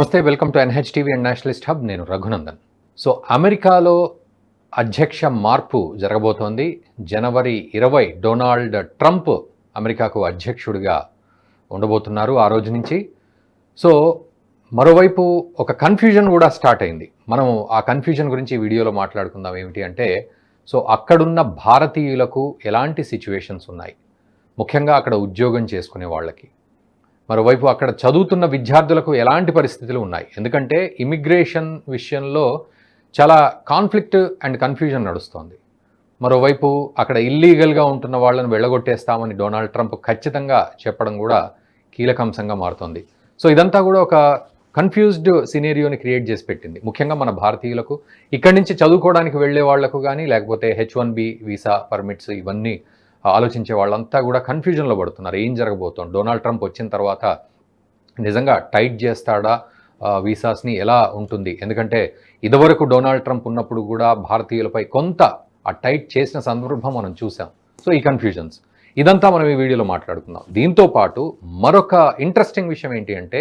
నమస్తే welcome to NH TV and nationalist hub. నేను Raghunandan. So అమెరికాలో అధ్యక్ష మార్పు జరగబోతోంది. జనవరి ఇరవై డొనాల్డ్ ట్రంప్ అమెరికాకు అధ్యక్షుడిగా ఉండబోతున్నారు ఆ రోజు నుంచి. సో మరోవైపు ఒక కన్ఫ్యూజన్ కూడా స్టార్ట్ అయింది. మనం ఆ కన్ఫ్యూజన్ గురించి వీడియోలో మాట్లాడుకుందాం. ఏమిటి అంటే సో అక్కడున్న భారతీయులకు ఎలాంటి సిచ్యువేషన్స్ ఉన్నాయి? ముఖ్యంగా అక్కడ ఉద్యోగం చేసుకునే వాళ్ళకి. మరోవైపు అక్కడ చదువుతున్న విద్యార్థులకు ఎలాంటి పరిస్థితులు ఉన్నాయి? ఎందుకంటే ఇమిగ్రేషన్ విషయంలో చాలా కాన్ఫ్లిక్ట్ అండ్ కన్ఫ్యూజన్ నడుస్తోంది. మరోవైపు అక్కడ ఇల్లీగల్గా ఉంటున్న వాళ్ళని వెళ్ళగొట్టేస్తామని డొనాల్డ్ ట్రంప్ ఖచ్చితంగా చెప్పడం కూడా కీలక అంశంగా మారుతోంది. సో ఇదంతా కూడా ఒక కన్ఫ్యూజ్డ్ సినేరియోని క్రియేట్ చేసి పెట్టింది. ముఖ్యంగా మన భారతీయులకు. ఇక్కడి నుంచి చదువుకోవడానికి వెళ్ళే వాళ్ళకు కానీ లేకపోతే H one B visa permits ఇవన్నీ ఆలోచించే వాళ్ళంతా కూడా కన్ఫ్యూజన్లో పడుతున్నారు. ఏం జరగబోతుంది? డొనాల్డ్ ట్రంప్ వచ్చిన తర్వాత నిజంగా టైట్ చేస్తాడా వీసాస్ని ఎలా ఉంటుంది? ఎందుకంటే ఇదివరకు డొనాల్డ్ ట్రంప్ ఉన్నప్పుడు కూడా భారతీయులపై కొంత ఆ టైట్ చేసిన సందర్భం మనం చూసాం. సో ఈ కన్ఫ్యూజన్స్. ఇదంతా మనం ఈ వీడియోలో మాట్లాడుకుందాం. దీంతో పాటు మరొక ఇంట్రెస్టింగ్ విషయం ఏంటి అంటే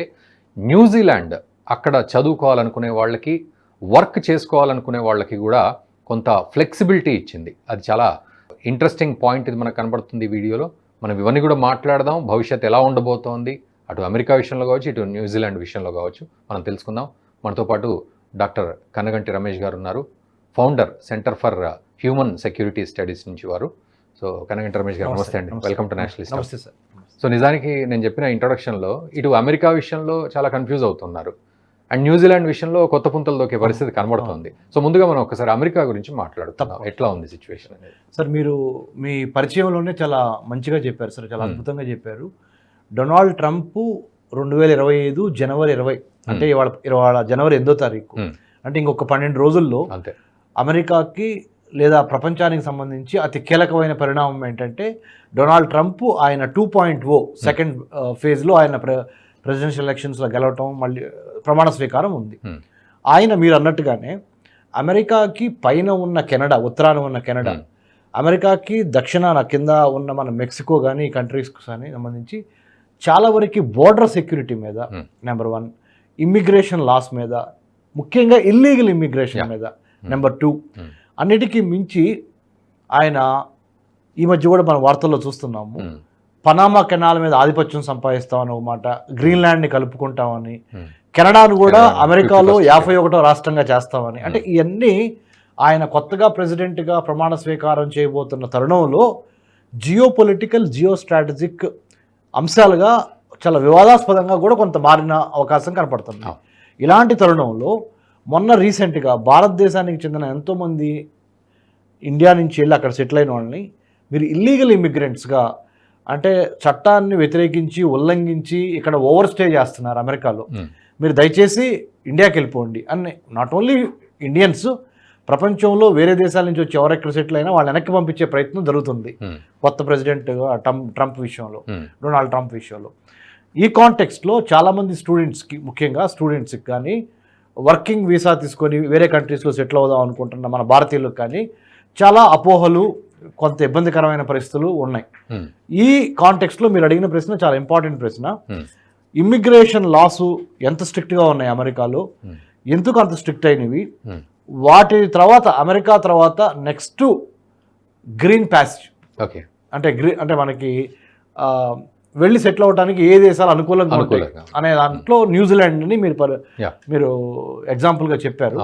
న్యూజిలాండ్ అక్కడ చదువుకోవాలనుకునే వాళ్ళకి వర్క్ చేసుకోవాలనుకునే వాళ్ళకి కూడా కొంత ఫ్లెక్సిబిలిటీ ఇచ్చింది. అది చాలా ఇంట్రెస్టింగ్ పాయింట్ ఇది మనకు కనబడుతుంది ఈ వీడియోలో. మనం ఇవన్నీ కూడా మాట్లాడదాం. భవిష్యత్ ఎలా ఉండబోతోంది? అటు అమెరికా విషయంలో కావచ్చు ఇటు న్యూజిలాండ్ విషయంలో కావచ్చు మనం తెలుసుకుందాం. మనతో పాటు డాక్టర్ కనగంటి రమేష్ గారు ఉన్నారు. Founder centre for human security studies నుంచి వారు. సో కనగంటి రమేష్ గారు నమస్తే అండి. వెల్కమ్ టు నేషనలిస్ట్ నమస్తే సార్ సో నిజానికి నేను చెప్పిన ఇంట్రొడక్షన్లో ఇటు అమెరికా విషయంలో చాలా కన్ఫ్యూజ్ అవుతున్నారు. అండ్ న్యూజిలాండ్ విషయంలో కొత్త పుంతలు దొక్కే పరిస్థితి కనబడుతుంది. సో ముందుగా మనం ఒకసారి అమెరికా గురించి మాట్లాడుతున్నాం తప్పకుండా. ఎట్లా ఉంది సిచ్యువేషన్ అనేది? సార్ మీరు మీ పరిచయంలోనే చాలా మంచిగా చెప్పారు సార్ చాలా. అద్భుతంగా చెప్పారు. డొనాల్డ్ ట్రంప్ రెండు వేల ఇరవై ఐదు జనవరి ఇరవై అంటే ఇవాళ ఇవాళ జనవరి ఎనిమిదో తారీఖు. అంటే ఇంకొక పన్నెండు రోజుల్లో అంతే. అమెరికాకి లేదా ప్రపంచానికి సంబంధించి అతి కీలకమైన పరిణామం ఏంటంటే డొనాల్డ్ ట్రంప్ ఆయన టూ పాయింట్ ఓ సెకండ్ ఫేజ్లో ఆయన ప్ర ప్రెసిడెన్షియల్ ఎలక్షన్స్లో గెలవటం మళ్ళీ ప్రమాణ స్వీకారం ఉంది. ఆయన మీరు అన్నట్టుగానే అమెరికాకి పైన ఉన్న కెనడా ఉత్తరాన ఉన్న కెనడా. అమెరికాకి దక్షిణాన కింద ఉన్న మన మెక్సికో కానీ ఈ కంట్రీస్కి కానీ సంబంధించి చాలా వరకు బోర్డర్ సెక్యూరిటీ మీద. నెంబర్ వన్ ఇమ్మిగ్రేషన్ లాస్ మీద ముఖ్యంగా ఇల్లీగల్ ఇమ్మిగ్రేషన్. మీద నెంబర్ టూ. అన్నిటికీ మించి ఆయన ఈ మధ్య కూడా మన వార్తల్లో చూస్తున్నాము. పనామా కెనాల్ మీద ఆధిపత్యం సంపాదిస్తామని ఒక మాట గ్రీన్లాండ్ని కలుపుకుంటామని. కెనడాను కూడా అమెరికాలో 51st యాభై ఒకటో రాష్ట్రంగా చేస్తామని. అంటే ఇవన్నీ ఆయన కొత్తగా ప్రెసిడెంట్గా ప్రమాణ స్వీకారం చేయబోతున్న తరుణంలో జియో పొలిటికల్ జియో స్ట్రాటజిక్ అంశాలుగా చాలా వివాదాస్పదంగా కూడా కొంత మారిన అవకాశం కనపడుతుంది. ఇలాంటి తరుణంలో మొన్న రీసెంట్గా భారతదేశానికి చెందిన ఎంతోమంది ఇండియా నుంచి వెళ్ళి అక్కడ సెటిల్ అయిన వాళ్ళని మీరు ఇల్లీగల్ ఇమిగ్రెంట్స్గా అంటే చట్టాన్ని వ్యతిరేకించి ఉల్లంఘించి ఇక్కడ ఓవర్ స్టే చేస్తున్నారు అమెరికాలో. మీరు దయచేసి ఇండియాకి వెళ్ళిపోండి అని నాట్ ఓన్లీ ఇండియన్స్ ప్రపంచంలో వేరే దేశాల నుంచి వచ్చి ఎవరెక్కడ సెటిల్ అయినా వాళ్ళని వెనక్కి పంపించే ప్రయత్నం జరుగుతుంది Hmm. కొత్త ప్రెసిడెంట్ ట్రంప్ ట్రంప్ విషయంలో Hmm. డొనాల్డ్ ట్రంప్ విషయంలో ఈ కాంటెక్స్ట్లో చాలామంది స్టూడెంట్స్కి ముఖ్యంగా స్టూడెంట్స్కి కానీ వర్కింగ్ వీసా తీసుకొని వేరే కంట్రీస్లో సెటిల్ అవుదాం అనుకుంటున్న మన భారతీయులకు కానీ చాలా అపోహలు కొంత ఇబ్బందికరమైన పరిస్థితులు ఉన్నాయి Hmm. ఈ కాంటెక్స్ట్లో మీరు అడిగిన ప్రశ్న చాలా ఇంపార్టెంట్ ప్రశ్న Hmm. ఇమ్మిగ్రేషన్ లాసు ఎంత స్ట్రిక్ట్గా ఉన్నాయి అమెరికాలో. ఎందుకు అంత స్ట్రిక్ట్ అయినవి. వాటి తర్వాత అమెరికా తర్వాత నెక్స్ట్ గ్రీన్ ప్యాసేజ్ ఓకే అంటే గ్రీ అంటే మనకి వెళ్ళి సెటిల్ అవడానికి ఏ దేశాలు అనుకూలంగా ఉంటాయి. అనే దాంట్లో న్యూజిలాండ్ని మీరు. మీరు ఎగ్జాంపుల్గా చెప్పారు.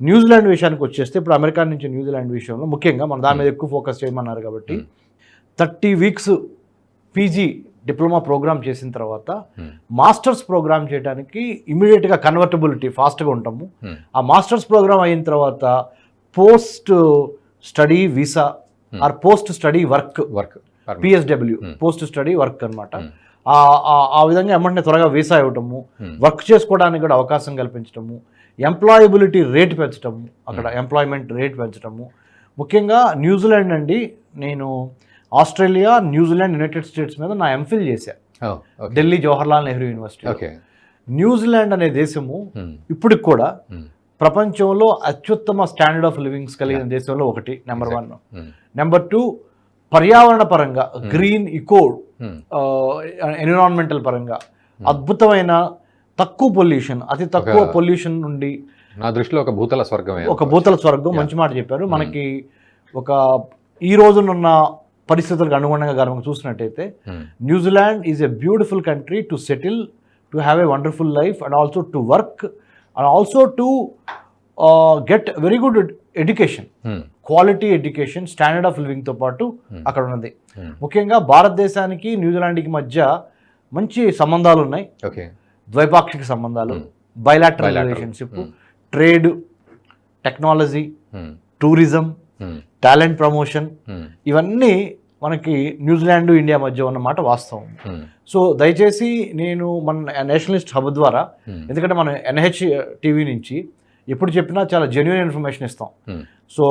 న్యూజిలాండ్ విషయానికి వచ్చేస్తే ఇప్పుడు అమెరికా నుంచి న్యూజిలాండ్ విషయంలో ముఖ్యంగా మన దాని మీద ఎక్కువ ఫోకస్ చేయమన్నారు కాబట్టి. Thirty weeks PG diploma programme చేసిన తర్వాత Hmm. మాస్టర్స్ ప్రోగ్రామ్ చేయడానికి ఇమీడియట్గా కన్వర్టబిలిటీ ఫాస్ట్గా ఉంటాము Hmm. ఆ మాస్టర్స్ ప్రోగ్రామ్ అయిన తర్వాత post study visa Hmm. Or post study work work PSW. Post study work అనమాట. ఆ విధంగా ఎమ్మంటే త్వరగా వీసా ఇవ్వటము. వర్క్ చేసుకోవడానికి కూడా అవకాశం కల్పించటము ఎంప్లాయబిలిటీ రేట్ పెంచటము అక్కడ ఎంప్లాయ్మెంట్ రేట్ పెంచటము ముఖ్యంగా న్యూజిలాండ్ అండి నేను ఆస్ట్రేలియా న్యూజిలాండ్ యునైటెడ్ స్టేట్స్ మీద నా ఎంఫిల్ చేశాను okay Delhi Jawaharlal Nehru university okay New Zealand అనే దేశము Hmm. ఇప్పటికి కూడా Hmm. ప్రపంచంలో అత్యుత్తమ స్టాండర్డ్ ఆఫ్ లివింగ్స్ కలిగిన దేశంలో ఒకటి number one. Hmm. Number two పర్యావరణ పరంగా గ్రీన్ ఇకో. ఎన్విరాన్మెంటల్ పరంగా అద్భుతమైన తక్కువ పొల్యూషన్ అతి తక్కువ పొల్యూషన్ నుండి నా దృష్టిలో ఒక భూతల స్వర్గమే ఒక భూతల స్వర్గం మంచి మాట చెప్పారు. మనకి ఒక ఈ రోజునున్న పరిస్థితులకు అనుగుణంగా కనుక చూసినట్టయితే ఉమ్, New Zealand is a beautiful country to settle to have a wonderful life and also to work and also to get very good education quality education standard of లివింగ్తో పాటు Hmm. అక్కడ ఉన్నది. ఉమ్, ముఖ్యంగా భారతదేశానికి న్యూజిలాండ్కి మధ్య మంచి సంబంధాలు ఉన్నాయి. ఓకే. ద్వైపాక్షిక సంబంధాలు Hmm. Bilateral Bilateral. Relationship Hmm. Trade technology tourism talent promotion um, ఇవన్నీ మనకి న్యూజిలాండ్ ఇండియా మధ్య ఉన్నమాట వాస్తవం. ఉమ్, సో దయచేసి నేను మన నేషనలిస్ట్ హబ్ ద్వారా ఉమ్, ఎందుకంటే మనం ఎన్హెచ్ టీవీ నుంచి ఎప్పుడు చెప్పినా చాలా జెన్యున్ ఇన్ఫర్మేషన్ ఇస్తాం. So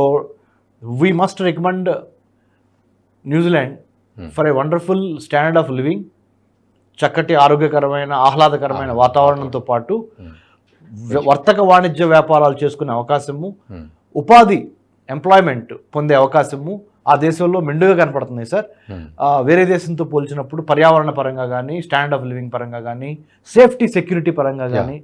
we must recommend New Zealand Hmm. For a wonderful standard of living చక్కటి ఆరోగ్యకరమైన ఆహ్లాదకరమైన వాతావరణంతో పాటు వర్తక వాణిజ్య వ్యాపారాలు చేసుకునే అవకాశము ఉపాధి ఎంప్లాయ్మెంట్ పొందే అవకాశము ఆ దేశంలో మెండుగా కనపడుతుంది సార్. ఆ, వేరే దేశంతో పోల్చినప్పుడు పర్యావరణ పరంగా కానీ స్టాండ్ ఆఫ్ లివింగ్ పరంగా కానీ సేఫ్టీ సెక్యూరిటీ పరంగా కానీ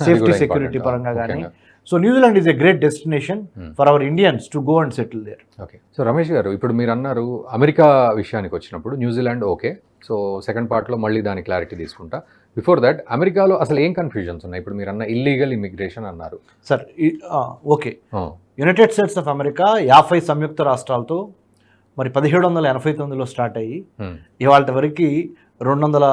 సేఫ్టీ సెక్యూరిటీ. పరంగా కానీ. So New Zealand is a great destination Hmm. For our Indians to go and settle there. Okay so Ramesh garu ఇప్పుడు మీరు అన్నారు అమెరికా విషయానికి వచ్చినప్పుడు న్యూజిలాండ్ ఓకే. సో సెకండ్ పార్ట్లో మళ్ళీ దాని క్లారిటీ తీసుకుంటా. బిఫోర్ దట్ అమెరికాలో అసలు ఏం కన్ఫ్యూజన్స్ ఉన్నాయి? ఇప్పుడు మీరు అన్న ఇల్లీగల్ ఇమిగ్రేషన్ అన్నారు. Sir okay. United States of America యాభై సంయుక్త రాష్ట్రాలతో మరి పదిహేడు వందల ఎనభై తొమ్మిదిలో స్టార్ట్ అయ్యి ఉమ్, ఇవాళ వరకు రెండు వందల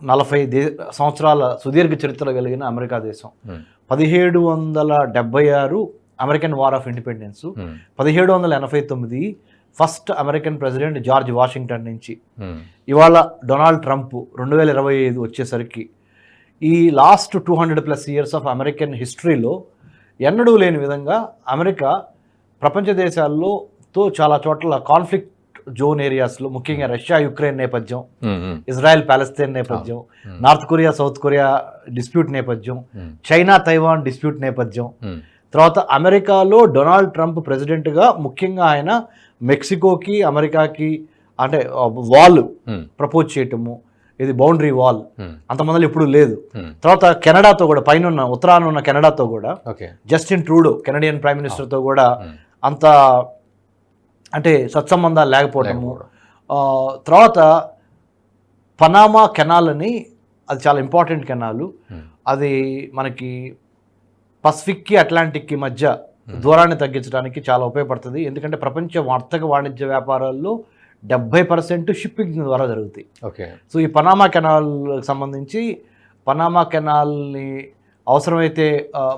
నలభై దే సంవత్సరాల సుదీర్ఘ చరిత్ర కలిగిన అమెరికా దేశం. ఉమ్, పదిహేడు వందల డెబ్బై ఆరు అమెరికన్ వార్ ఆఫ్ ఇండిపెండెన్స్ పదిహేడు వందల ఎనభై తొమ్మిది first American president George Washington నుంచి. ఉమ్, ఇవాళ డొనాల్డ్ ట్రంప్ రెండు వేల ఇరవై ఐదు వచ్చేసరికి ఈ last two hundred plus years of American హిస్టరీలో ఎన్నడూ లేని విధంగా అమెరికా ప్రపంచ దేశాల్లో తో చాలా చోట్ల కాన్ఫ్లిక్ట్ జోన్ ఏరియాస్లో ముఖ్యంగా రష్యా యుక్రెయిన్ నేపథ్యం ఇజ్రాయెల్ పాలస్తీన్ నేపథ్యం. North Korea South Korea dispute నేపథ్యం చైనా తైవాన్ డిస్ప్యూట్ నేపథ్యం. తర్వాత అమెరికాలో డొనాల్డ్ ట్రంప్ ప్రెసిడెంట్గా ముఖ్యంగా ఆయన మెక్సికోకి అమెరికాకి అంటే వాల్ ప్రపోజ్ చేయటము ఇది బౌండరీ వాల్. ఉమ్, అంతమందిలో ఎప్పుడు లేదు. ఉమ్, తర్వాత కెనడాతో కూడా పైన ఉన్న ఉత్తరాన ఉన్న కెనడాతో కూడా జస్టిన్ ట్రూడో కెనడియన్ ప్రైమ్ మినిస్టర్తో కూడా ఉమ్, అంత అంటే సత్సంబంధాలు లేకపోవటము లేకపోవడం. ఆ, తర్వాత పనామా కెనాల్ అని అది చాలా ఇంపార్టెంట్ కెనాలు. అది మనకి పసిఫిక్కి అట్లాంటిక్కి మధ్య దూరాన్ని తగ్గించడానికి చాలా ఉపయోగపడుతుంది. ఎందుకంటే ప్రపంచ వర్తక వాణిజ్య వ్యాపారాల్లో డెబ్బై పర్సెంట్ షిప్పింగ్ ద్వారా జరుగుతాయి ఓకే సో ఈ పనామా కెనాల్ సంబంధించి పనామా కెనాల్ని అవసరమైతే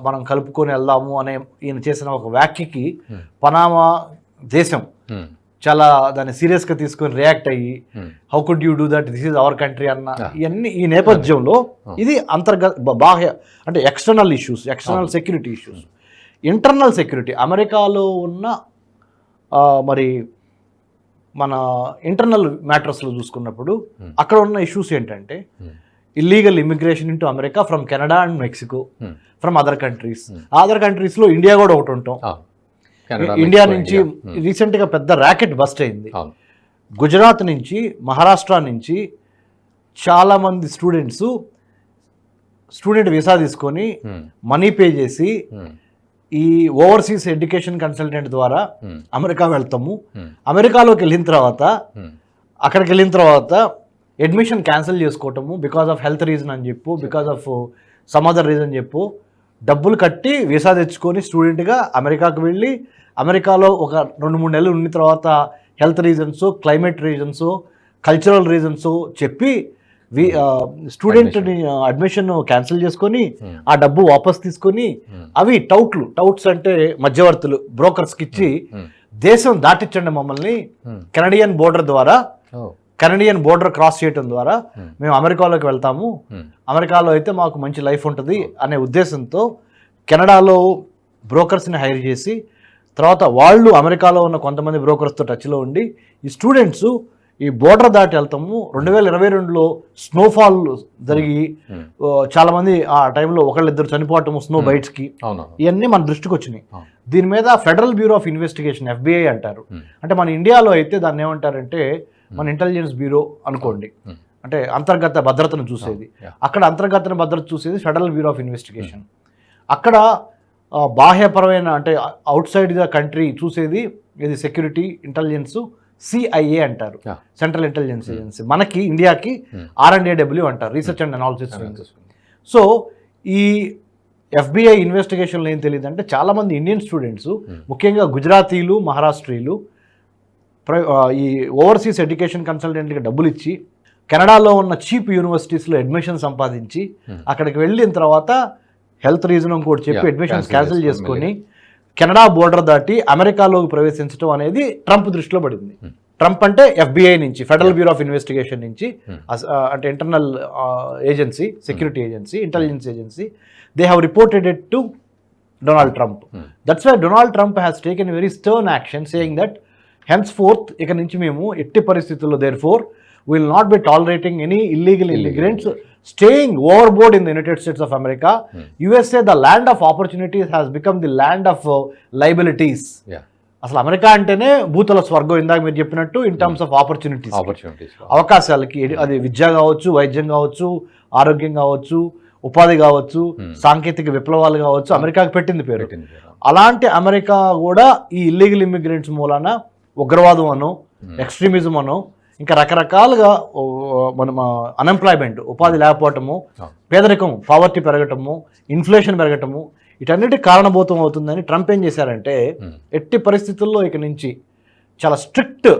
మనం కలుపుకొని వెళ్దాము అనే ఈయన చేసిన ఒక వ్యాఖ్యకి Hmm. పనామా దేశం ఉమ్, చాలా దాన్ని సీరియస్గా తీసుకొని రియాక్ట్ అయ్యి how could you do that this is our country అన్న Yeah. ఇవన్నీ ఈ నేపథ్యంలో Oh. ఇది అంతర్గత బాహ్య అంటే external issues external. Security issues internal security అమెరికాలో ఉన్న మరి మన ఇంటర్నల్ మ్యాటర్స్లో చూసుకున్నప్పుడు Hmm. అక్కడ ఉన్న ఇష్యూస్ ఏంటంటే Hmm. Illegal immigration into America from Canada and Mexico Hmm. From other countries Hmm. Other కంట్రీస్లో ఇండియా కూడా ఒకటి ఉంటాం. ఇండియా నుంచి రీసెంట్గా పెద్ద ర్యాకెట్ బస్ట్ అయింది. గుజరాత్ నుంచి మహారాష్ట్ర నుంచి చాలామంది స్టూడెంట్స్ స్టూడెంట్ వీసా తీసుకొని మనీ పే చేసి ఈ ఓవర్సీస్ ఎడ్యుకేషన్ కన్సల్టెంట్ ద్వారా ఉమ్, అమెరికా వెళ్తాము. ఉమ్, అమెరికాలోకి వెళ్ళిన తర్వాత ఉమ్, అక్కడికి వెళ్ళిన తర్వాత అడ్మిషన్ క్యాన్సిల్ చేసుకోవటము బికాజ్ ఆఫ్ హెల్త్ రీజన్ అని చెప్పు because of some other reason చెప్పు డబ్బులు కట్టి వీసా తెచ్చుకొని స్టూడెంట్గా అమెరికాకు వెళ్ళి అమెరికాలో ఒక రెండు మూడు నెలలు ఉన్న తర్వాత health reasons climate reasons cultural reasons చెప్పి స్టూడెంట్ని అడ్మిషన్ క్యాన్సిల్ చేసుకొని ఉమ్, ఆ డబ్బు వాపస్ తీసుకొని ఉమ్, అవి టౌట్లు టౌట్స్ అంటే మధ్యవర్తులు బ్రోకర్స్కి ఇచ్చి ఉమ్, దేశం దాటించండి మమ్మల్ని. కెనడియన్ బోర్డర్ ద్వారా కెనడియన్ బోర్డర్ క్రాస్ చేయడం ద్వారా Hmm. మేము అమెరికాలోకి వెళ్తాము. అమెరికాలో అయితే మాకు మంచి లైఫ్ ఉంటుంది అనే ఉద్దేశంతో కెనడాలో బ్రోకర్స్ని హైర్ చేసి తర్వాత వాళ్ళు అమెరికాలో ఉన్న కొంతమంది బ్రోకర్స్తో టచ్లో ఉండి ఈ స్టూడెంట్స్ ఈ బోర్డర్ దాటి వెళ్తాము. రెండు వేల ఇరవై రెండులో స్నోఫాల్ జరిగి ఉమ్, ఆ, చాలామంది ఆ టైంలో ఒకళ్ళిద్దరు చనిపోవటము స్నో బైట్స్కి. అవునవును. ఇవన్నీ మన దృష్టికి వచ్చినాయి. అవును. దీని మీద Federal Bureau of Investigation FBI అంటారు. అంటే మన ఇండియాలో అయితే దాన్ని ఏమంటారంటే మన ఇంటెలిజెన్స్ బ్యూరో అనుకోండి. Hmm. అంటే అంతర్గత భద్రతను చూసేది. అక్కడ అంతర్గత భద్రత చూసేది ఫెడరల్ బ్యూరో ఆఫ్ ఇన్వెస్టిగేషన్. అక్కడ బాహ్యపరమైన అంటే అవుట్ సైడ్ ద కంట్రీ చూసేది ఇది సెక్యూరిటీ ఇంటెలిజెన్స్ సిఐఏ అంటారు. సెంట్రల్ ఇంటెలిజెన్స్ ఏజెన్సీ మనకి ఇండియాకి Hmm. ఆర్ అండ్ ఏడబ్ల్యూ అంటారు రీసెర్చ్ అండ్ అనాలిసిస్ సో ఈ ఎఫ్బిఐ ఇన్వెస్టిగేషన్లో ఏం తెలియదు అంటే చాలామంది ఇండియన్ స్టూడెంట్స్ ముఖ్యంగా గుజరాతీలు మహారాష్ట్రీలు ఈ ఓవర్సీస్ ఎడ్యుకేషన్ కన్సల్టెంట్కి డబ్బులు ఇచ్చి కెనడాలో ఉన్న చీప్ యూనివర్సిటీస్లో అడ్మిషన్ సంపాదించి Hmm. అక్కడికి వెళ్ళిన తర్వాత హెల్త్ రీజన్ ఇంకోటి చెప్పి అడ్మిషన్స్ క్యాన్సిల్ చేసుకొని కెనడా బోర్డర్ దాటి అమెరికాలోకి ప్రవేశించడం అనేది ట్రంప్ దృష్టిలో పడింది Hmm. ట్రంప్ అంటే ఎఫ్బిఐ నుంచి ఫెడరల్ బ్యూరో ఆఫ్ ఇన్వెస్టిగేషన్ నుంచి Hmm. అంటే internal agency security agency intelligence agency they have reported it to Donald Trump Hmm. That's why Donald Trump has taken very stern action saying that henceforth ఇక నుంచి మేము ఎట్టి పరిస్థితుల్లో therefore will not be tolerating any illegal staying over board in the United States of America USA the land of opportunities has become the land of liabilities అసలు America అంటేనే భూతల స్వర్గం ఇందాక మీరు చెప్పినట్టు in terms of opportunities opportunities అవకాశాలకి ఎడి- అది విద్య కావచ్చు వైద్యం కావచ్చు ఆరోగ్యం కావచ్చు ఉపాధి కావచ్చు సాంకేతిక విప్లవాలు కావచ్చు అమెరికాకి పెట్టింది పేరు. అలాంటి అమెరికా కూడా ఈ ఇల్లీగల్ ఇమ్మిగ్రెంట్స్ మూలాన ఉగ్రవాదం అను ఎక్స్ట్రీమిజం అను ఇంకా రకరకాలుగా మన అన్ఎంప్లాయ్మెంట్ ఉపాధి లేకపోవటము. పేదరికం పావర్టీ పెరగటము ఇన్ఫ్లేషన్ పెరగటము వీటన్నిటి కారణభూతం అవుతుందని ట్రంప్ ఏం చేశారంటే. ఎట్టి పరిస్థితుల్లో ఇక నుంచి చాలా స్ట్రిక్ట్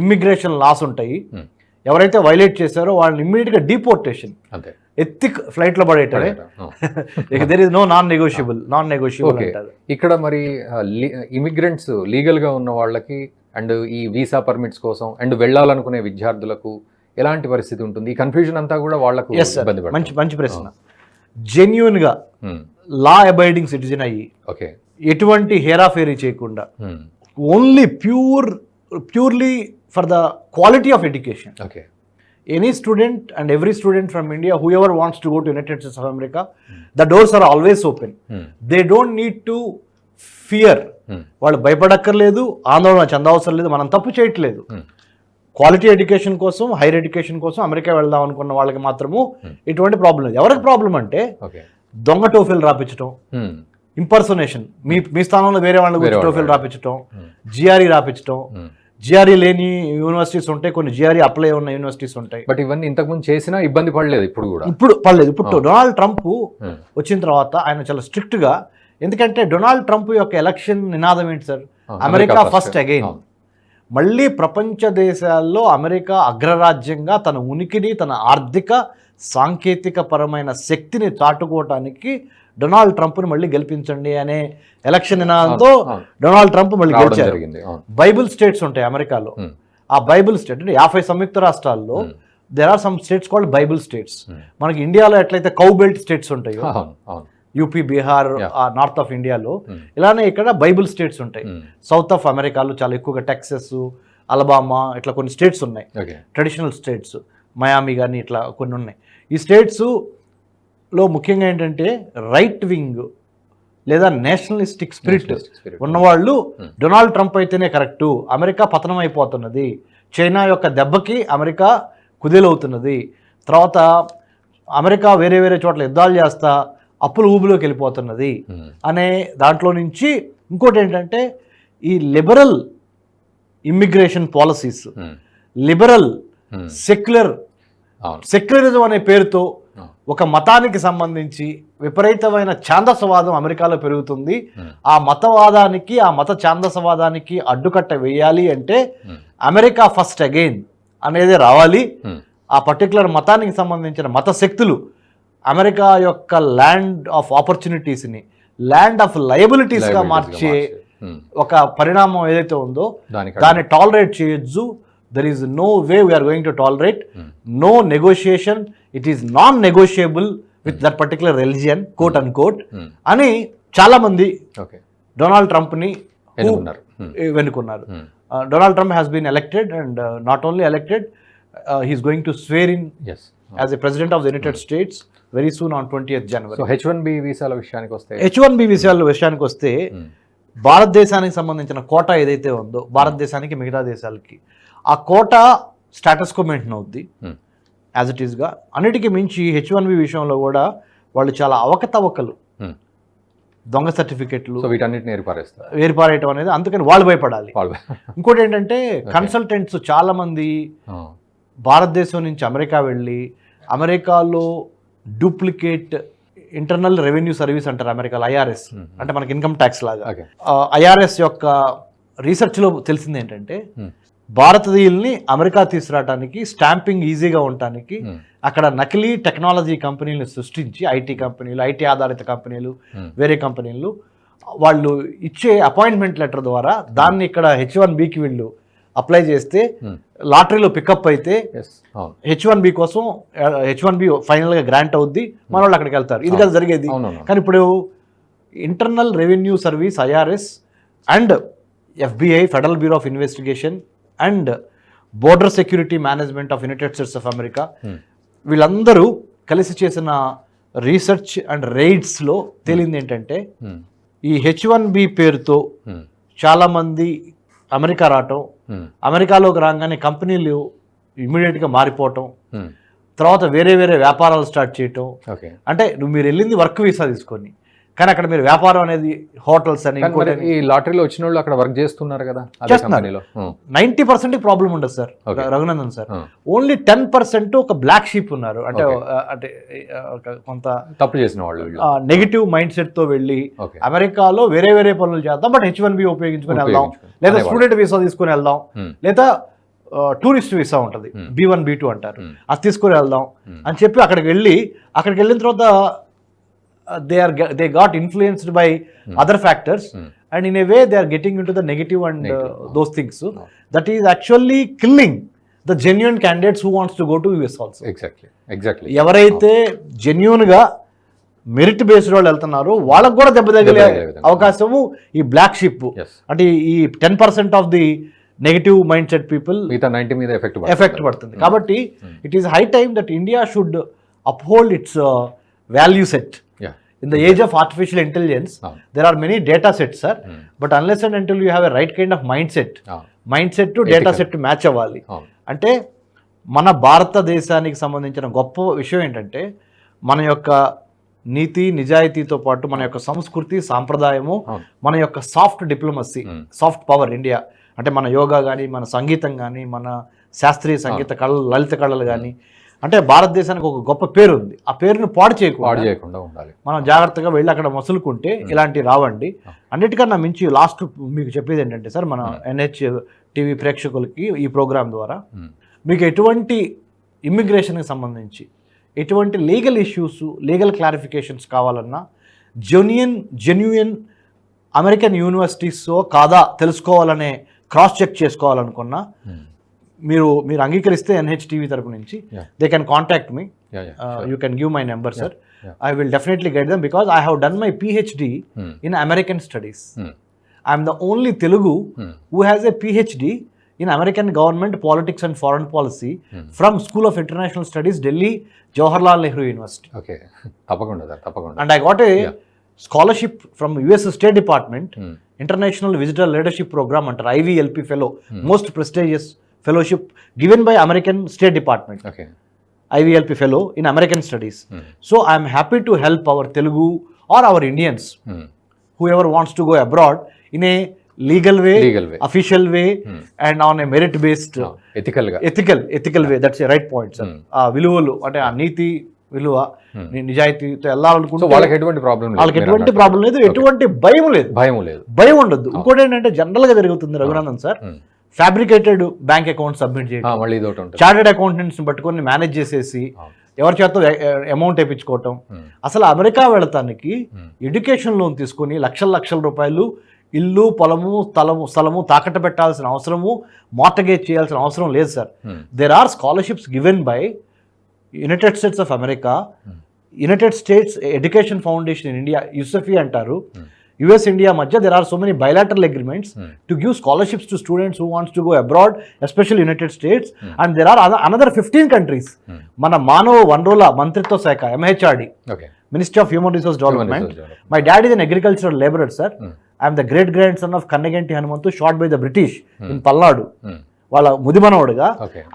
ఇమ్మిగ్రేషన్ లాస్ ఉంటాయి. ఎవరైతే వైలేట్ చేశారో వాళ్ళని ఇమ్మీడియట్గా డీపోర్టేషన్. ఎత్తి ఫ్లైట్లో పడేయటమే. ఇక there is no non negotiable non negotiable ఇక్కడ మరి ఇమిగ్రెంట్స్ లీగల్గా ఉన్న వాళ్ళకి అండ్ ఈ వీసా పర్మిట్స్ కోసం అండ్ వెళ్ళాలనుకునే విద్యార్థులకు ఎలాంటి పరిస్థితి ఉంటుంది? ఈ కన్ఫ్యూజన్ అంతా కూడా వాళ్ళకు ఇబ్బంది మంచి మంచి ప్రశ్న. జెన్యున్గా లా అబైడింగ్ సిటిజన్ అయ్యి ఓకే ఎటువంటి హేరాఫేరీ చేయకుండా only pure purely for the quality of education okay any student and every student from India whoever wants to go to United States of America the doors are always open they don't need to fear వాళ్ళు భయపడక్కర్లేదు ఆందోళన చెందవసరం లేదు మనం తప్పు చేయట్లేదు. Quality education కోసం higher education కోసం అమెరికా వెళ్దాం అనుకున్న వాళ్ళకి మాత్రము ఎటువంటి ప్రాబ్లం లేదు. ఎవరికి ప్రాబ్లం అంటే దొంగ టోఫీలు రాపించడం ఇంపర్సోనేషన్ మీ మీ స్థానంలో వేరే వాళ్ళ గురించి టోఫీలు రాపించడం జిఆర్ఈ రాపించడం జిఆర్ఈ లేని యూనివర్సిటీస్ ఉంటాయి కొన్ని జిఆర్ఈ అప్లై ఉన్న యూనివర్సిటీస్ ఉంటాయి. బట్ ఇవన్నీ ఇంతకుముందు చేసినా ఇబ్బంది పడలేదు ఇప్పుడు కూడా. ఇప్పుడు పర్లేదు ఇప్పుడు డొనాల్డ్ ట్రంప్ Hmm. వచ్చిన తర్వాత ఆయన చాలా స్ట్రిక్ట్గా ఎందుకంటే డొనాల్డ్ ట్రంప్ యొక్క ఎలక్షన్ నినాదం ఏంటి సార్ అమెరికా ఫస్ట్. అగైన్. మళ్ళీ ప్రపంచ దేశాల్లో అమెరికా అగ్రరాజ్యంగా తన ఉనికిని తన ఆర్థిక సాంకేతిక పరమైన శక్తిని చాటుకోవటానికి డొనాల్డ్ ట్రంప్ని మళ్ళీ గెలిపించండి అనే ఎలక్షన్ నినాదంతో. డొనాల్డ్ ట్రంప్ మళ్ళీ గెలిచారు బైబిల్ స్టేట్స్ ఉంటాయి అమెరికాలో. ఆ బైబిల్ స్టేట్ అంటే యాభై సంయుక్త రాష్ట్రాల్లో there are some states called Bible states. మనకి ఇండియాలో ఎట్లయితే కౌ బెల్ట్ స్టేట్స్ ఉంటాయో యూపీ బీహార్. నార్త్ ఆఫ్ ఇండియాలో Hmm. ఇలానే ఇక్కడ బైబిల్ స్టేట్స్ ఉంటాయి Hmm. సౌత్ ఆఫ్ అమెరికాలో చాలా ఎక్కువగా టెక్సస్ అలబామా ఇట్లా కొన్ని స్టేట్స్ ఉన్నాయి ట్రెడిషనల్ స్టేట్స్ మయామి కానీ ఇట్లా కొన్ని ఉన్నాయి ఈ స్టేట్స్లో ముఖ్యంగా ఏంటంటే రైట్ వింగ్ లేదా నేషనలిస్టిక్ స్పిరిట్. ఉన్నవాళ్ళు డొనాల్డ్ ట్రంప్ అయితేనే కరెక్టు అమెరికా పతనం అయిపోతున్నది చైనా యొక్క దెబ్బకి అమెరికా కుదేలవుతున్నది తర్వాత అమెరికా వేరే వేరే చోట్ల యుద్ధాలు చేస్తా అప్పుల ఊబిలోకి వెళ్ళిపోతున్నది. అనే దాంట్లో నుంచి ఇంకోటి ఏంటంటే ఈ liberal immigration policies. Liberal. Secular secularism అనే పేరుతో. ఒక మతానికి సంబంధించి విపరీతమైన ఛాందసవాదం అమెరికాలో పెరుగుతుంది. ఆ మతవాదానికి ఆ మత ఛాందసవాదానికి అడ్డుకట్ట వేయాలి అంటే. అమెరికా ఫస్ట్ అగైన్ అనేది రావాలి. ఆ పర్టికులర్ మతానికి సంబంధించిన మత శక్తులు అమెరికా యొక్క ల్యాండ్ ఆఫ్ ఆపర్చునిటీస్ని ల్యాండ్ ఆఫ్ లయబిలిటీస్గా మార్చే. ఒక పరిణామం ఏదైతే ఉందో దాన్ని టాలరేట్ చేయొచ్చు there is no way we're going to tolerate. No negotiation it is non negotiable with that particular religion quote and quote. అని చాలా మంది డొనాల్డ్ ట్రంప్ని. వెనుకున్నారు. Donald Trump has been elected and not only elected he's going to swear in as a president of the United States very soon on twenty January so H one B వీసాల విషయానికి వస్తే H one B విషయాల విషయానికి వస్తే Hmm. భారతదేశానికి సంబంధించిన quota ఏదైతే ఉందో భారతదేశానికి మిగతా దేశాలకి ఆ కోటా స్టాటస్ కో మెయింటైన్ అవుద్ది. యాజ్ ఇట్ ఈస్గా అన్నిటికీ మించి హెచ్ వన్ బి విషయంలో కూడా వాళ్ళు చాలా అవకతవకలు. Hmm. దొంగ సర్టిఫికెట్లు వీటన్నిటిని ఏర్పారేస్తారు. వేరుపారేయటం అనేది అందుకని వాళ్ళు భయపడాలి. ఇంకోటి ఏంటంటే కన్సల్టెంట్స్ చాలా మంది ఆ, భారతదేశం నుంచి అమెరికా వెళ్ళి అమెరికాలో డూప్లికేట్ ఇంటర్నల్ రెవెన్యూ సర్వీస్ అంటారు అమెరికాలో ఐఆర్ఎస్. అంటే మనకి ఇన్కమ్ ట్యాక్స్ లాగా ఐఆర్ఎస్ యొక్క రీసెర్చ్లో తెలిసింది ఏంటంటే. భారతీయుల్ని అమెరికా తీసుకురావడానికి స్టాంపింగ్ ఈజీగా ఉండటానికి. అక్కడ నకిలీ టెక్నాలజీ కంపెనీలను సృష్టించి ఐటీ కంపెనీలు ఐటీ ఆధారిత కంపెనీలు. వేరే కంపెనీలు వాళ్ళు ఇచ్చే అపాయింట్మెంట్ లెటర్ ద్వారా దాన్ని ఇక్కడ హెచ్ వన్ బికి వీళ్ళు అప్లై చేస్తే Hmm. లాటరీలో పికప్ అయితే హెచ్ వన్ బి కోసం హెచ్ వన్ బి ఫైనల్గా గ్రాంట్ అవుద్ది మన వాళ్ళు అక్కడికి వెళ్తారు ఇది కదా జరిగేది కానీ ఇప్పుడు internal revenue service IRS and FBI federal bureau of investigation and border security management of United States of America Hmm. వీళ్ళందరూ కలిసి చేసిన రీసెర్చ్ అండ్ రైడ్స్లో తేలింది ఏంటంటే Hmm. ఈ హెచ్ వన్ బి పేరుతో Hmm. చాలామంది అమెరికా రావటం Hmm. అమెరికాలోకి రాగానే కంపెనీలు ఇమ్మీడియట్గా మారిపోవటం. Hmm. తర్వాత వేరే వేరే వ్యాపారాలు స్టార్ట్ చేయటం. ఓకే అంటే నువ్వు మీరు వెళ్ళింది వర్క్ వీసా తీసుకొని. కానీ అక్కడ మీరు వ్యాపారం అనేది హోటల్స్ అని ఈ లాటరీలో వచ్చిన వాళ్ళు అక్కడ వర్క్ చేస్తున్నారు కదా చేస్తున్నారు. కంపెనీలో Hmm. నైంటీ పర్సెంట్ ప్రాబ్లం ఉండదు sir. Raghunandan sir. Only ten percent ఒక బ్లాక్ షీప్ ఉన్నారు అంటే అంటే కొంత తప్పు చేసిన వాళ్ళు నెగిటివ్ మైండ్ సెట్తో వెళ్ళి అమెరికాలో వేరే వేరే పనులు చేద్దాం బట్ హెచ్ వన్ బి ఉపయోగించుకొని వెళ్దాం. లేదా. స్టూడెంట్ వీసా తీసుకొని వెళ్దాం. లేదా టూరిస్ట్ వీసా ఉంటుంది. బి వన్ బి టూ అంటారు. అది తీసుకొని వెళ్దాం. అని చెప్పి అక్కడికి వెళ్ళి అక్కడికి వెళ్ళిన తర్వాత they are they got influenced by other factors Hmm. And in a way they are getting into the negative and Negative. Those things. That is actually killing the genuine candidates who wants to go to US also exactly exactly ఎవరైతే జెన్యున్గా merit based వాళ్ళు వెళ్తున్నారో వాళ్ళకు కూడా దెబ్బ తగిలే. అవకాశము ఈ బ్లాక్ షిప్ అంటే ఈ ten percent of the negative mind set people మిగతా నైన్టీ మీద ఎఫెక్ట్ ఎఫెక్ట్ పడుతుంది. కాబట్టి it is high time that India should uphold its value set in the age of artificial intelligence there are many data sets sir. But unless and until you have a right kind of mind set mind set to data set match అవ్వాలి. అంటే మన భారతదేశానికి సంబంధించిన గొప్ప విషయం ఏంటంటే మన యొక్క నీతి నిజాయితీతో పాటు మన యొక్క సంస్కృతి సాంప్రదాయము మన యొక్క soft diplomacy. Soft power India అంటే మన యోగా కానీ మన సంగీతం కానీ మన శాస్త్రీయ సంగీత కళలు లలిత కళలు కానీ అంటే భారతదేశానికి ఒక గొప్ప పేరు ఉంది ఆ పేరును పాడు పాడు చేయకూడదు చేయకుండా ఉండాలి మనం జాగ్రత్తగా వెళ్ళి అక్కడ మసులుకుంటే ఇలాంటివి రావండి. అన్నిటికన్నా మించి లాస్ట్ మీకు చెప్పేది ఏంటంటే సార్ మన ఎన్హెచ్ టీవీ ప్రేక్షకులకి ఈ ప్రోగ్రామ్ ద్వారా. మీకు ఎటువంటి ఇమ్మిగ్రేషన్కి సంబంధించి ఎటువంటి లీగల్ ఇష్యూస్ లీగల్ క్లారిఫికేషన్స్ కావాలన్నా జెన్యున్ జెన్యున్ అమెరికన్ యూనివర్సిటీస్లో కాదా తెలుసుకోవాలనే క్రాస్ చెక్ చేసుకోవాలనుకున్నా. మీరు మీరు అంగీకరిస్తే ఎన్హెచ్ టీవీ తరపు నుంచి. They can contact me yeah can give my number sir. I will definitely guide them because I have done my PhD Hmm. In American studies Hmm. I'm the only Telugu Hmm. has a PhD in American government politics and foreign policy Hmm. from School of International Studies, Delhi, Jawaharlal Nehru University. Okay తప్పకుండా sir తప్పకుండా And I got a Yeah. scholarship from US State Department, Hmm. International Visitor Leadership Program under IVLP Fellow, Hmm. most prestigious fellowship given by American State Department, okay IVLP Fellow in American Studies. Hmm. So I am happy to help our Telugu or our Indians, Hmm. whoever wants to go abroad in a legal way, Legal way. official way, Hmm. and on a merit based ఎథికల్గా ethical ethical way that's right point sir Hmm. ఆ విలువలు అంటే ఆ నీతి విలువ Hmm. నిజాయితీతో so వెళ్ళాలనుకుంటే వాళ్ళకి ఎటువంటి problem వాళ్ళకి ఎటువంటి ప్రాబ్లం లేదు ఎటువంటి భయం లేదు భయం లేదు భయం ఉండదు ఇంకోటి ఏంటంటే జనరల్గా జరుగుతుంది Raghunandan sir Hmm. Fabricated bank account submit చేయడం మళ్ళీ చార్టెడ్ అకౌంటెంట్స్ పట్టుకొని మేనేజ్ చేసేసి. ఎవరి చేత అమౌంట్ వేయించుకోవటం. అసలు అమెరికా వెళతానికి Hmm. ఎడ్యుకేషన్ లోన్ తీసుకొని లక్షల లక్షల రూపాయలు ఇల్లు పొలము స్థలము స్థలము తాకట్టు పెట్టాల్సిన అవసరము మార్టగేజ్ చేయాల్సిన అవసరం లేదు sir there are scholarships given by United States of America. United States education foundation in India USEFI అంటారు యుఎస్ ఇండియా మధ్య there are so many bilateral agreements Hmm. To give scholarships to students who wants to go abroad especially United States Hmm. And there are another fifteen countries Hmm. మన మానవ వనరుల మంత్రిత్వ శాఖ MHRD okay ministry of human resource development Resource Development. My dad is an agricultural labourer sir Hmm. I'm the great grandson of Kannaganti Hanumanthu shot by the British Hmm. In Palnadu Hmm. వాళ్ళ ముదిమనవుడుగా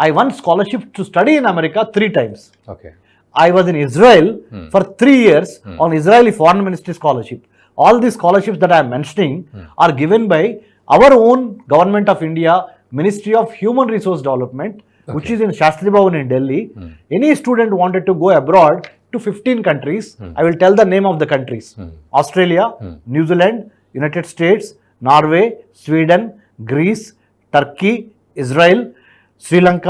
I won scholarship to study in America three times okay I was in Israel Hmm. for three years Hmm. on Israeli Foreign Ministry scholarship. All the scholarships that I'm mentioning are given by our own government of India ministry of human resource development which is in Shastri Bhavan in Delhi any student wanted to go abroad to fifteen countries I will tell the name of the countries Australia New Zealand United States Norway Sweden Greece Turkey Israel Sri Lanka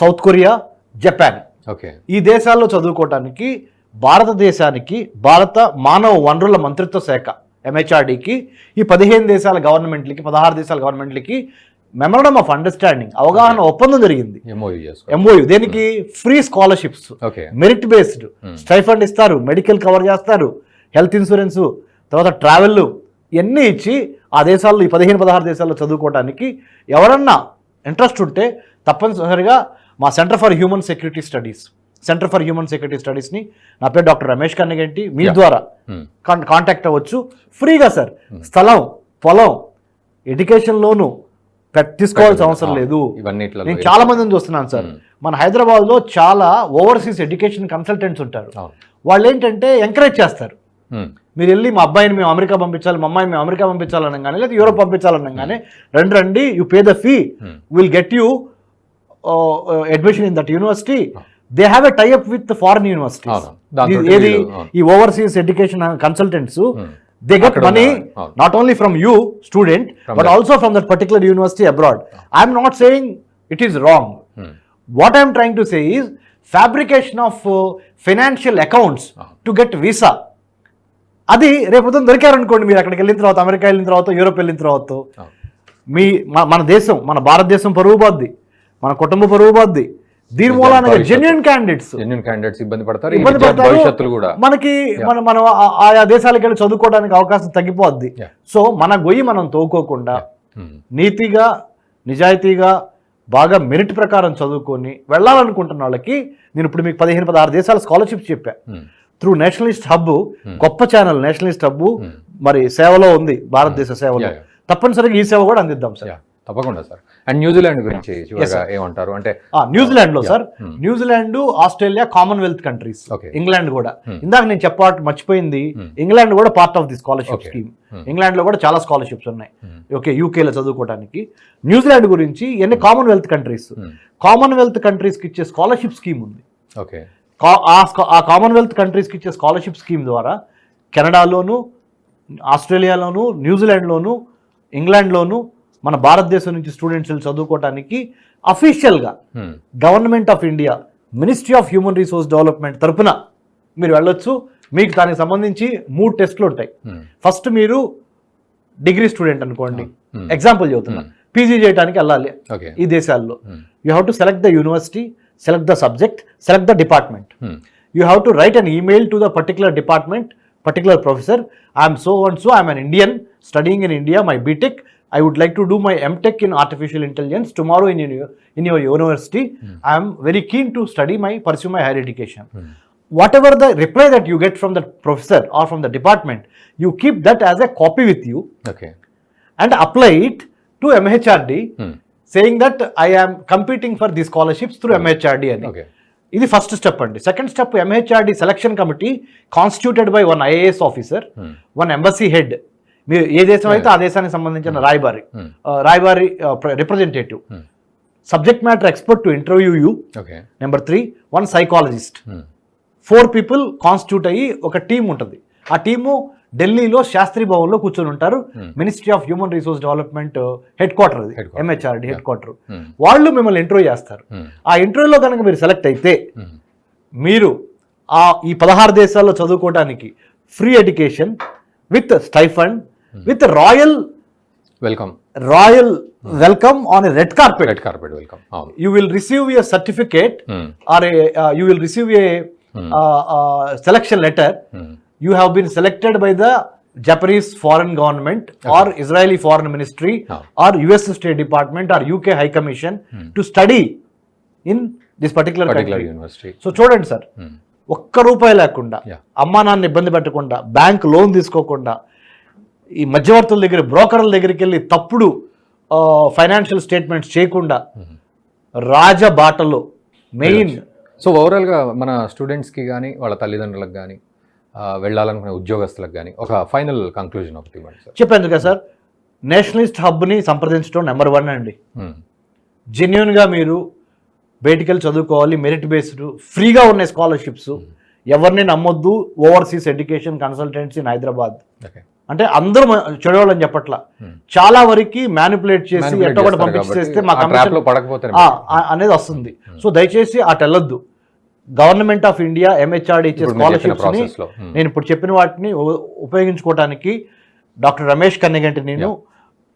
South Korea Japan ఈ దేశాల్లో చదువుకోవటానికి భారతదేశానికి భారత మానవ వనరుల మంత్రిత్వ శాఖ ఎంహెచ్ఆర్డికి ఈ పదిహేను దేశాల గవర్నమెంట్లకి పదహారు దేశాల గవర్నమెంట్లకి మెమరడం ఆఫ్ అండర్స్టాండింగ్ అవగాహన ఒప్పందం జరిగింది. ఎంఓయూ దేనికి? Free scholarships okay merit based. Stipend ఇస్తారు మెడికల్ కవర్ చేస్తారు హెల్త్ ఇన్సూరెన్స్ తర్వాత ట్రావెల్ ఇవన్నీ ఇచ్చి ఆ దేశాల్లో ఈ పదిహేను పదహారు దేశాల్లో చదువుకోవడానికి ఎవరన్నా ఇంట్రెస్ట్ ఉంటే తప్పనిసరిగా మా centre for human security studies centre for human security స్టడీస్ని. నా పేరు డాక్టర్ రమేష్ కన్నగంటి. మీ. ద్వారా కాంటాక్ట్ అవ్వచ్చు. ఫ్రీగా సార్. స్థలం పొలం ఎడ్యుకేషన్ లోను తీసుకోవాల్సిన అవసరం లేదు. నేను చాలా మందిని చూస్తున్నాను సార్. మన హైదరాబాద్లో చాలా ఓవర్సీస్ ఎడ్యుకేషన్ కన్సల్టెంట్స్ ఉంటారు. వాళ్ళు ఏంటంటే ఎంకరేజ్ చేస్తారు. మీరు వెళ్ళి మా అబ్బాయిని మేము అమెరికా పంపించాలి మా అమ్మాయిని మేము అమెరికా పంపించాలన్నా కానీ లేదా యూరోప్ పంపించాలన్నా కానీ రండి రండి you pay the fee. Will get you admission in that university. They have a tie up with foreign universities. దాంతో ఏది. ఈ overseas education consultants. They get money. Not only from you student From but. Also from that particular university abroad I'm not saying it is wrong. What I'm trying to say is fabrication of financial accounts. To get visa అది రేపు పొద్దున్న దొరికారనుకోండి మీరు అక్కడికి వెళ్ళిన తర్వాత America వెళ్ళిన తర్వాత Europe వెళ్ళిన తర్వాత. మీ మన- దేశం మన భారతదేశం పరువు పోద్ది మన కుటుంబ పరువు పోద్ది దీని మూలాన. జెన్యున్ క్యాండిడేట్స్ జెన్యున్ క్యాండిడేట్స్ ఇబ్బంది పడతారు ఇబ్బంది పడతారు భవిష్యత్తులు కూడా మనకి మన మనం ఆ- ఆయా దేశాలకు వెళ్ళి చదువుకోవడానికి అవకాశం తగ్గిపోద్ది. సో మన గొయ్యి మనం తోకోకుండా Hmm. నీతిగా నిజాయితీగా బాగా మెరిట్ ప్రకారం చదువుకొని వెళ్ళాలనుకుంటున్న వాళ్ళకి నేను ఇప్పుడు మీకు పదిహేను పదహారు దేశాల స్కాలర్షిప్స్ చెప్పా Hmm. Through nationalist hub Hmm. గొప్ప ఛానల్ నేషనలిస్ట్ హబ్ Hmm. మరి సేవలో ఉంది భారతదేశ సేవలో Yeah, yeah. తప్పనిసరిగా ఈ సేవ కూడా అందిద్దాం సార్. తప్పకుండా సార్ అండ్ న్యూజిలాండ్ గురించి. ఏమంటారు అంటే ఆ, న్యూజిలాండ్లో. Sir Hmm. New Zealand Australia Commonwealth countries. England కూడా Hmm. ఇందాక నేను చెప్పాట మర్చిపోయింది Hmm. ఇంగ్లాండ్ కూడా part of the scholarship. Scheme. ఇంగ్లాండ్లో కూడా చాలా స్కాలర్షిప్స్ ఉన్నాయి. ఓకే యూకేలో చదువుకోవడానికి న్యూజిలాండ్ గురించి ఎన్ని కామన్వెల్త్ కంట్రీస్. కామన్వెల్త్ కంట్రీస్కి ఇచ్చే స్కాలర్షిప్ స్కీమ్ ఉంది ఓకే కా- ఆ కామన్వెల్త్ కంట్రీస్కి ఇచ్చే స్కాలర్షిప్ స్కీమ్ ద్వారా కెనడాలోను ఆస్ట్రేలియాలోను న్యూజిలాండ్లోను ఇంగ్లాండ్లోను మన భారతదేశం నుంచి స్టూడెంట్స్ వెళ్ళి చదువుకోవడానికి అఫీషియల్గా Hmm. Government of India ministry of human resource development తరపున మీరు వెళ్ళొచ్చు మీకు దానికి సంబంధించి మూడు టెస్ట్లు ఉంటాయి Hmm. ఫస్ట్ మీరు డిగ్రీ స్టూడెంట్ అనుకోండి Hmm. ఎగ్జాంపుల్ చెబుతున్నా పీజీ చేయడానికి వెళ్ళాలి ఈ దేశాల్లో Hmm. You have to select the university select the subject select the department Hmm. you have to write an email to the particular department, particular professor. I'm so and so, I'm an Indian studying in India, my BTech. I would like to do my MTech in artificial intelligence tomorrow in your, in your university. I am very keen to study my, pursue my higher education. Hmm. Whatever the reply that you get from the professor or from the department, you keep that as a copy with you okay and apply it to MHRD Hmm. saying that I am competing for these scholarships through MHRD. అని. Okay ఇది first step అండి second step MHRD selection committee constituted by one IAS officer Hmm. One embassy head మీరు ఏ దేశం అయితే ఆ దేశానికి సంబంధించిన రాయబారి Hmm. రాయబారి representative Hmm. Subject matter expert to interview you number three one psychologist Hmm. Four people constitute అయ్యి ఒక టీం ఉంటుంది ఆ టీము ఢిల్లీలో శాస్త్రి భవన్లో కూర్చొని ఉంటారు Hmm. Ministry of human resource development headquarter అది. MHRD headquarter Hmm. వాళ్ళు మిమ్మల్ని ఇంటర్వ్యూ చేస్తారు Hmm. ఆ ఇంటర్వ్యూలో కనుక మీరు సెలెక్ట్ అయితే Hmm. మీరు ఆ ఈ పదహారు దేశాల్లో చదువుకోవడానికి free education with stipend with royal welcome royal welcome on red carpet red carpet welcome you will receive a certificate. Or you will receive a. Selection letter. You have been selected by the Japanese foreign government or Israeli foreign ministry. Or US state department or UK high commission to study in this particular university so చూడండి sir Hmm. ఒక్క రూపాయి లేకుండా. అమ్మా నాన్న ఇబ్బంది పెట్టకుండా bank loan తీసుకోకుండా ఈ మధ్యవర్తుల దగ్గర బ్రోకర్ల దగ్గరికి వెళ్ళి తప్పుడు ఫైనాన్షియల్ స్టేట్మెంట్స్ చేయకుండా రాజబాటలో మెయిన్ సో ఓవరాల్గా మన స్టూడెంట్స్కి కానీ వాళ్ళ తల్లిదండ్రులకు కానీ వెళ్ళాలనుకునే ఉద్యోగస్తులకు కానీ ఒక ఫైనల్ కంక్లూజన్ ఒకటి చెప్పాను కదా సార్? నేషనలిస్ట్ హబ్ని సంప్రదించడం నెంబర్ వన్ అండి. జెన్యున్గా మీరు బయటికి చదువుకోవాలి మెరిట్ బేస్డ్ ఫ్రీగా ఉన్నాయి స్కాలర్షిప్స్ ఎవరిని నమ్మొద్దు overseas education consultancy in Hyderabad okay అంటే అందరూ చెడవాళ్ళని చెప్పట్ల Hmm. చాలా వరకు మ్యానిపులేట్ చేసి ఎట్టో చేస్తారు పంపించేస్తే మా కమిషన్ అనేది వస్తుంది సో దయచేసి అటు వెళ్ళొద్దు గవర్నమెంట్ ఆఫ్ ఇండియా ఎంహెచ్ఆర్డి ఇచ్చే స్కాలర్షిప్స్ని. నేను ఇప్పుడు చెప్పిన వాటిని ఉపయోగించుకోవడానికి డాక్టర్ రమేష్ కన్నెగంటి నేను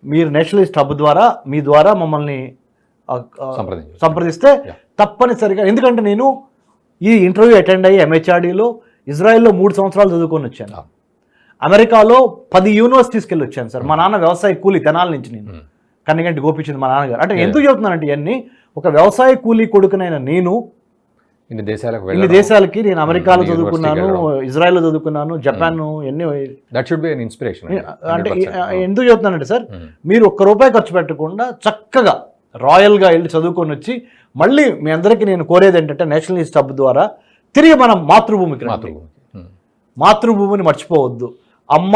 మీరు నేషనలిస్ట్ హబ్ ద్వారా మీ ద్వారా మమ్మల్ని. సంప్రదిస్తే. తప్పనిసరిగా ఎందుకంటే నేను ఈ ఇంటర్వ్యూ అటెండ్ అయ్యి ఎంహెచ్ఆర్డీలో ఇజ్రాయెల్లో మూడు సంవత్సరాలు చదువుకొని వచ్చాను. అమెరికాలో పది యూనివర్సిటీస్కి వెళ్ళి వచ్చాను సార్. మా నాన్న వ్యవసాయ కూలి తెనాల నుంచి నేను. మ్మ్. కన్నగంటి గోపించింది మా నాన్నగారు. అంటే ఎందుకు చెబుతున్నానంటే ఇవన్నీ ఒక వ్యవసాయ కూలీ కొడుకునైన నేను ఇన్ని దేశాలకు ఇన్ని దేశాలకి నేను అమెరికాలో యూనివర్సిటీకి చదువుకున్నాను. ఇజ్రాయెల్లో చదువుకున్నాను జపాన్ ఎన్ని that should be an inspiration అంటే ఎందుకు చెప్తున్నానంటే సార్ మీరు ఒక్క రూపాయి ఖర్చు పెట్టకుండా చక్కగా రాయల్గా వెళ్ళి చదువుకొని వచ్చి మళ్ళీ మీ అందరికీ నేను కోరేది ఏంటంటే నేషనలిస్ట్ హబ్ ద్వారా తిరిగి మనం మాతృభూమికి. మాతృభూమి. మాతృభూమిని మర్చిపోవద్దు. అమ్మ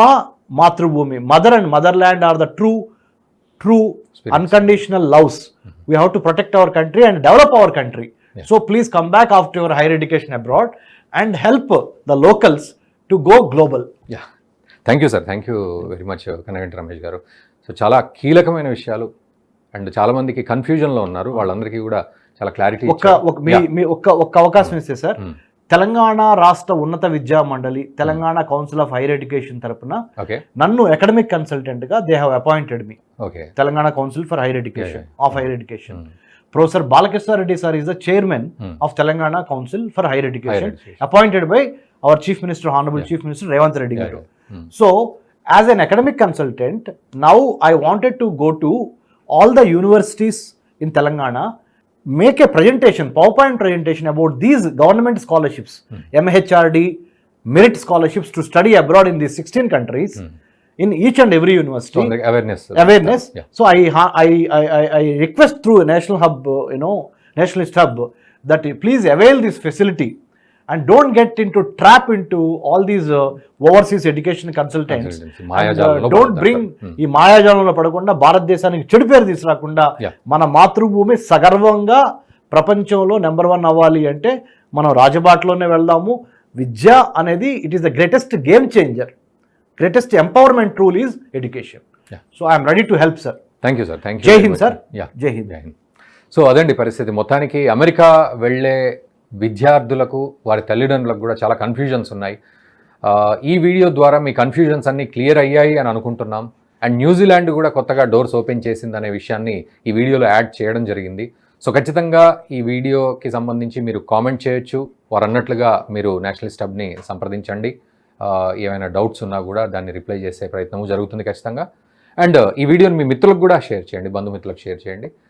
మాతృభూమి mother and motherland are the true true. Unconditional loves we have to protect our country and develop our country so please come back after your higher education abroad and help the locals to go global thank you sir thank you very much Kanaganti Ramesh garu. So చాలా కీలకమైన విషయాలు and చాలా మందికి కన్ఫ్యూజన్లో ఉన్నారు. వాళ్ళందరికీ కూడా చాలా క్లారిటీ ఒక్క ఒక్క ఒక్క అవకాశం ఇస్తే సార్ తెలంగాణ రాష్ట్ర ఉన్నత విద్యా మండలి Telangana council of higher education తరపున ఓకే. నన్ను academic కన్సల్టెంట్గా they have appointed me Telangana council for higher education of higher education professor Balakrishna Reddy sir is the chairman. Of Telangana council for higher education. Appointed by our chief minister honourable chief minister Revanth Reddy garu so as an academic consultant now I wanted to go to all the universities in Telangana make a presentation, PowerPoint presentation about these government scholarships, mm. MHRD, merit scholarships to study abroad in these 16 countries. Mm. In each and every university, so, like awareness, awareness. Yeah. So I, I, I, I request through a national hub, uh, you know, nationalist hub, that please avail this facility and don't get into trap into all these uh, overseas education consultants. Consultancy, And, మాయాజాలంలో uh, don't పడతారు. bring Hmm. ఈ మాయాజాలంలో పడకుండా భారతదేశానికి చెడు పేరు తీసుకురాకుండా. మన మాతృభూమి సగర్వంగా ప్రపంచంలో నెంబర్ వన్ అవ్వాలి అంటే మనం రాజబాటలోనే వెళ్దాము. విద్య అనేది it is the greatest game changer greatest empowerment tool is education. So I'm ready to help sir thank you sir thank you Jai Hind sir yeah జై హింద్ జై హింద్ సో అదండి పరిస్థితి. మొత్తానికి అమెరికా వెళ్ళే విద్యార్థులకు వారి తల్లిదండ్రులకు కూడా చాలా కన్ఫ్యూజన్స్ ఉన్నాయి. ఈ వీడియో ద్వారా మీ కన్ఫ్యూజన్స్ అన్నీ క్లియర్ అయ్యాయి అని అనుకుంటున్నాం. అండ్ న్యూజిలాండ్ కూడా కొత్తగా డోర్స్ ఓపెన్ చేసింది అనే విషయాన్ని ఈ వీడియోలో యాడ్ చేయడం జరిగింది. సో ఖచ్చితంగా ఈ వీడియోకి సంబంధించి మీరు కామెంట్ చేయొచ్చు. వారు అన్నట్లుగా మీరు నేషనలిస్ట్ హబ్ని సంప్రదించండి. ఏమైనా డౌట్స్ ఉన్నా కూడా దాన్ని రిప్లై చేసే ప్రయత్నము జరుగుతుంది ఖచ్చితంగా. అండ్ ఈ వీడియోని మీ మిత్రులకు కూడా షేర్ చేయండి. బంధుమిత్రులకు షేర్ చేయండి.